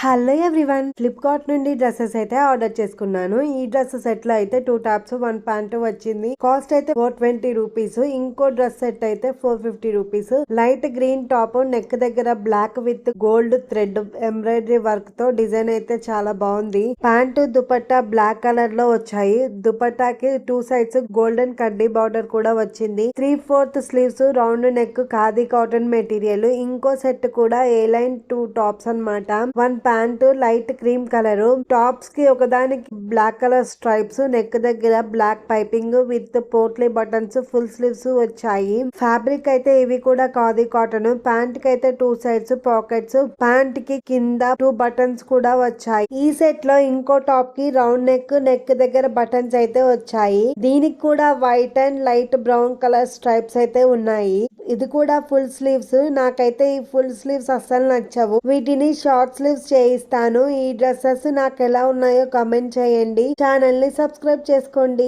Hello everyone Flipkart నుండి dresses అయితే order చేసుకున్నాను. ఈ డ్రెస్ సెట్లో అయితే టూ టాప్స్ వన్ ప్యాంట్ వచ్చింది. కాస్ట్ అయితే ఫోర్ ట్వంటీ రూపీస్ ఇంకో డ్రెస్ సెట్ అయితే four fifty rupees light green top neck దగ్గర black with gold thread embroidery వర్క్తో డిజైన్ అయితే చాలా బాగుంది. ప్యాంటు దుపట్టా బ్లాక్ కలర్లో వచ్చాయి. దుపట్టాకి టూ సైడ్స్ గోల్డెన్ కడ్డీ బార్డర్ కూడా వచ్చింది. Three fourth sleeves round neck khadi cotton material ఇంకో సెట్ కూడా ఏ లైన్ టూ టాప్స్ అన్నమాట. One pant light cream colour టాప్స్కి ఒకదానికి బ్లాక్ కలర్ స్ట్రైప్స్ నెక్ దగ్గర black piping with potli buttons full sleeves వచ్చాయి. Fabric అయితే ఇవి కూడా కాది కాటన్. ప్యాంట్కి అయితే టూ సైడ్స్ పాకెట్స్ ప్యాంట్కి కింద టూ బటన్స్ కూడా వచ్చాయి. ఈ సెట్లో ఇంకో టాప్కి రౌండ్ నెక్ నెక్ దగ్గర బటన్స్ అయితే వచ్చాయి. దీనికి కూడా white and light brown colour stripes అయితే ఉన్నాయి. ఇది కూడా ఫుల్ స్లీవ్స్. నాకైతే ఈ ఫుల్ స్లీవ్స్ అస్సలు నచ్చవు. వీటిని షార్ట్ స్లీవ్స్ చేయిస్తాను ఈ డ్రెస్సెస్ నాకు ఎలా ఉన్నాయో కామెంట్ చేయండి. ఛానల్ని సబ్స్క్రైబ్ చేసుకోండి.